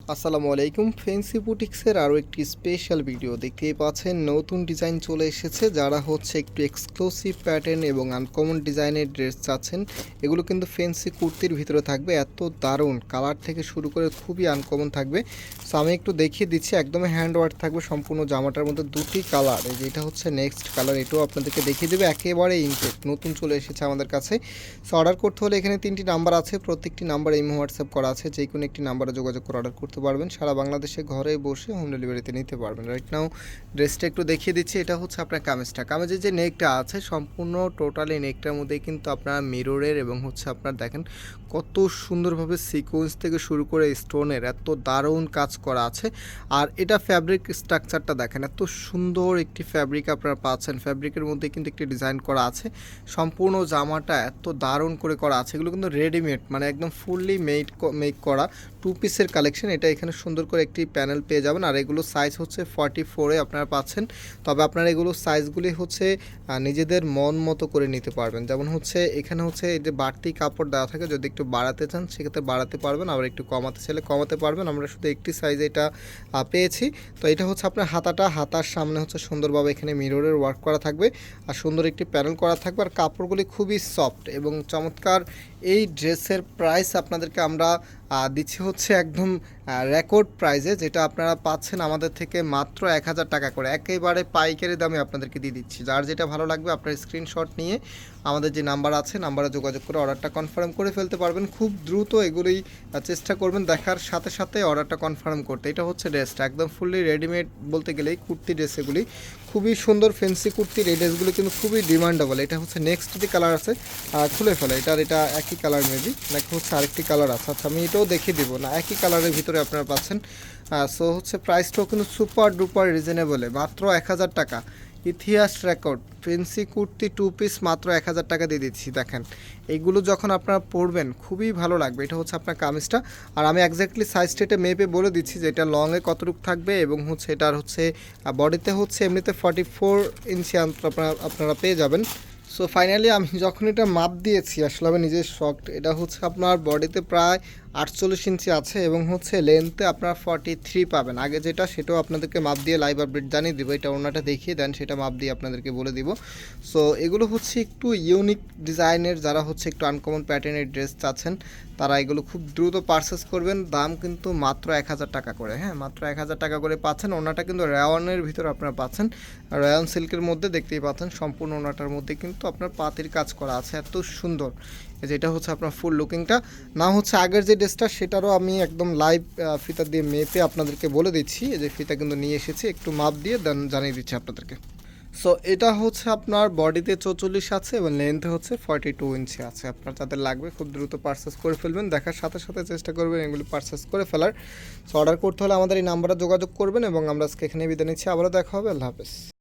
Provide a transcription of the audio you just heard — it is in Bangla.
আসসালামু আলাইকুম ফেন্সি বুটিক্সের আরও একটি স্পেশাল ভিডিও দেখতেই পাচ্ছেন। নতুন ডিজাইন চলে এসেছে, যারা হচ্ছে একটু এক্সক্লুসিভ প্যাটার্ন এবং আনকমন ডিজাইনের ড্রেস চাচ্ছেন, এগুলো কিন্তু ফেন্সি কুর্তির ভিতরে থাকবে। এত দারুণ কালার থেকে শুরু করে খুবই আনকমন থাকবে। সো আমি একটু দেখিয়ে দিচ্ছি, একদম হ্যান্ড ওয়ার্ক থাকবে সম্পূর্ণ জামাটার মধ্যে দুটি কালার এই যে এটা হচ্ছে নেক্সট কালার এটাও আপনাদেরকে দেখিয়ে দেবে। একেবারে ইনটেক নতুন চলে এসেছে আমাদের কাছে। সো অর্ডার করতে হলে এখানে তিনটি নাম্বার আছে, প্রত্যেকটি নাম্বার এই হোয়াটসঅ্যাপ করা আছে যে কোনো একটি নাম্বারে যোগাযোগ করে অর্ডার করতে পারবেন। সারা বাংলাদেশে ঘরে বসে হোম ডেলিভারিতে নিতে পারবেন। রাইট নাও ড্রেসটা একটু দেখিয়ে দিচ্ছি। এটা হচ্ছে আপনার কামিজটা। কামেজের যে নেকটা আছে, সম্পূর্ণ টোটালি নেকটার মধ্যে কিন্তু আপনার মিররের এবং হচ্ছে আপনার দেখেন কত সুন্দরভাবে সিকোয়েন্স থেকে শুরু করে স্টোনের এত দারুণ কাজ করা আছে। আর এটা ফ্যাব্রিক স্ট্রাকচারটা দেখেন, এত সুন্দর একটি ফ্যাব্রিক আপনারা পাচ্ছেন। ফ্যাব্রিকের মধ্যে কিন্তু একটি ডিজাইন করা আছে। সম্পূর্ণ জামাটা এত দারুণ করে করা আছে। এগুলো কিন্তু রেডিমেড মানে একদম ফুললি মেড মেক করা। টু পিসের কালেকশন এটা এখানে সুন্দর করে একটি প্যানেল পেয়ে যাবেন। আর এগুলো সাইজ হচ্ছে ফর্টি ফোরে আপনারা পাচ্ছেন। তবে আপনারা এগুলো সাইজগুলি হচ্ছে নিজেদের মন মতো করে নিতে পারবেন। যেমন হচ্ছে, এখানে হচ্ছে এই যে বাড়তি কাপড় দেওয়া থাকে, যদি একটু বাড়াতে চান, সেক্ষেত্রে বাড়াতে পারবেন, আবার একটু কমাতে চাইলে কমাতে পারবেন। আমরা শুধু একটি সাইজে এটা পেয়েছি। তো এটা হচ্ছে আপনার হাতাটা, হাতার সামনে হচ্ছে সুন্দরভাবে এখানে মিররের ওয়ার্ক করা থাকবে। আর সুন্দর একটি প্যানেল করা থাকবে। আর কাপড়গুলি খুবই সফট এবং চমৎকার এই ড্রেসের প্রাইস আপনাদেরকে আমরা দিচ্ছি হচ্ছে একদম রেকর্ড প্রাইজে যেটা আপনারা পাচ্ছেন আমাদের থেকে মাত্র এক হাজার টাকা করে। একেবারে পাইকারি দামে আপনাদেরকে দিয়ে দিচ্ছি। যার যেটা ভালো লাগবে আপনার স্ক্রিনশট নিয়ে আমাদের যে নাম্বার আছে নাম্বারে যোগাযোগ করে অর্ডারটা কনফার্ম করে ফেলতে পারবেন। খুব দ্রুত এগুলোই চেষ্টা করবেন দেখার সাথে সাথে অর্ডারটা কনফার্ম করতে। এটা হচ্ছে ড্রেসটা। একদম ফুললি রেডিমেড বলতে গেলেই কুর্তি ড্রেস এগুলি। খুবই সুন্দর ফেন্সি কুর্তির এই ড্রেসগুলো কিন্তু খুবই ডিমান্ডেবল এটা হচ্ছে নেক্সট যে কালার আছে খুলে ফেলে। এটার এটা একই কালার মেবি নাকি হচ্ছে আরেকটি কালার আছে। আচ্ছা আমি এটাও দেখিয়ে দিব না, একই কালারের ভিতরে আপনারা পাচ্ছেন। সো হচ্ছে প্রাইসটাও কিন্তু সুপার ডুপার রিজনেবলে মাত্র এক হাজার টাকা। ইতিহাস record fancy kurti two piece মাত্র এক হাজার টাকা দিয়ে দিচ্ছি, দেখেন। এইগুলো যখন আপনারা পরবেন, খুবই ভালো লাগবে। এটা হচ্ছে আপনার কামিজটা। আর আমি একজ্যাক্টলি সাইজটা এটা মেপে বলে দিচ্ছি যে এটা লংয়ে কতটুকু থাকবে এবং হচ্ছে এটার হচ্ছে বডিতে হচ্ছে এমনিতে ফর্টি ফোর ইঞ্চি আপনারা আপনারা পেয়ে যাবেন। সো ফাইনালি আমি যখন এটা মাপ দিয়েছি, আসলে আমি নিজের শখ এটা হচ্ছে আপনার বডিতে প্রায় আটচল্লিশ ইঞ্চি আছে এবং হচ্ছে লেন্থে আপনার ফর্টি থ্রি পাবেন। আগে যেটা, সেটাও আপনাদেরকে মাপ দিয়ে লাইভ আপডেট জানিয়ে দিব। এটা ওনাটা দেখিয়ে দেন, সেটা মাপ দিয়ে আপনাদেরকে বলে দিব। সো এগুলো হচ্ছে একটু ইউনিক ডিজাইনের যারা হচ্ছে একটু আনকমন প্যাটার্নের ড্রেস চাচ্ছেন, তারা এগুলো খুব দ্রুত পারচেস করবেন। দাম কিন্তু মাত্র এক হাজার টাকা করে হ্যাঁ? মাত্র এক হাজার টাকা করে পাচ্ছেন। ওনাটা কিন্তু রেওয়ানের ভিতরে আপনারা পাচ্ছেন। রয়ন সিল্কের মধ্যে দেখতেই পাচ্ছেন, সম্পূর্ণ ওনাটার মধ্যে কিন্তু আপনার পাতির কাজ করা আছে। এত সুন্দর। যেটা হচ্ছে আপনার ফুল লুকিংটা না হচ্ছে আগের যে ড্রেসটা সেটারও আমি একদম লাইভ ফিতা দিয়ে মেপে আপনাদেরকে বলে দিচ্ছি। যে ফিতা কিন্তু নিয়ে এসেছি, একটু মাপ দিয়ে দেন, জানিয়ে দিচ্ছি আপনাদেরকে। সো এটা হচ্ছে আপনার বডিতে চৌচল্লিশ আছে এবং লেন্থে হচ্ছে ফর্টি টু ইঞ্চি আছে। আপনার যাদের লাগবে খুব দ্রুত পারচেস করে ফেলবেন, দেখার সাথে সাথে চেষ্টা করবেন এগুলি পারচেস করে ফেলার। সো অর্ডার করতে হলে আমাদের এই নাম্বারে যোগাযোগ করবেন এবং আমরা আজকে এখানে বিদায় নিচ্ছি। আবারও দেখা হবে, আল্লাহ হাফেজ।